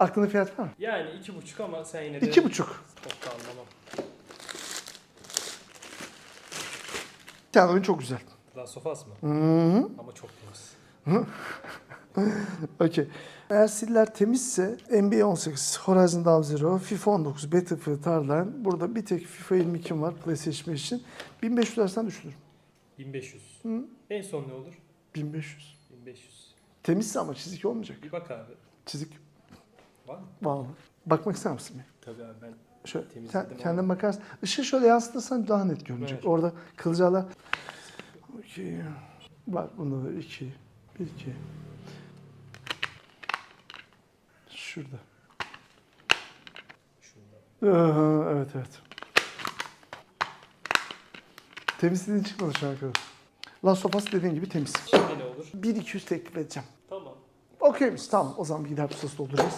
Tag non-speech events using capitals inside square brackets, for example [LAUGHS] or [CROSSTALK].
Aklında fiyat var mı? Yani iki buçuk ama sen yine de İki buçuk. çok da anlamam. Bir tane oyun çok güzel. Last of Us mı? Hı hı. Ama çok temiz. [LAUGHS] Okey. Eğer siller temizse NBA 18, Horizon Dawn Zero, FIFA 19, Battlefield Hardline. Burada bir tek FIFA 22 var PlayStation 5 için. 1500 dersen düşünürüm. 1500. Hı. En son ne olur? 1500. 1500. Temizse ama çizik olmayacak. Bir bak abi. Çizik Var mı? var? Bakmak ister misin? bir? Tabii abi ben Şöyle sen kendin bakarsın. Işığı şöyle yansıtırsan daha net görünecek. Evet. Orada kılcalar. Okey. Bak da 2. 1 2. Şurada. şurada. Aha, evet evet. Temizliğin çıkmadı şu ana kadar. Of Us dediğin gibi temiz. Şimdi ne olur? 1-200 teklif edeceğim. Tamam. Okey misin? Tamam. O zaman bir gider pusası dolduracağız.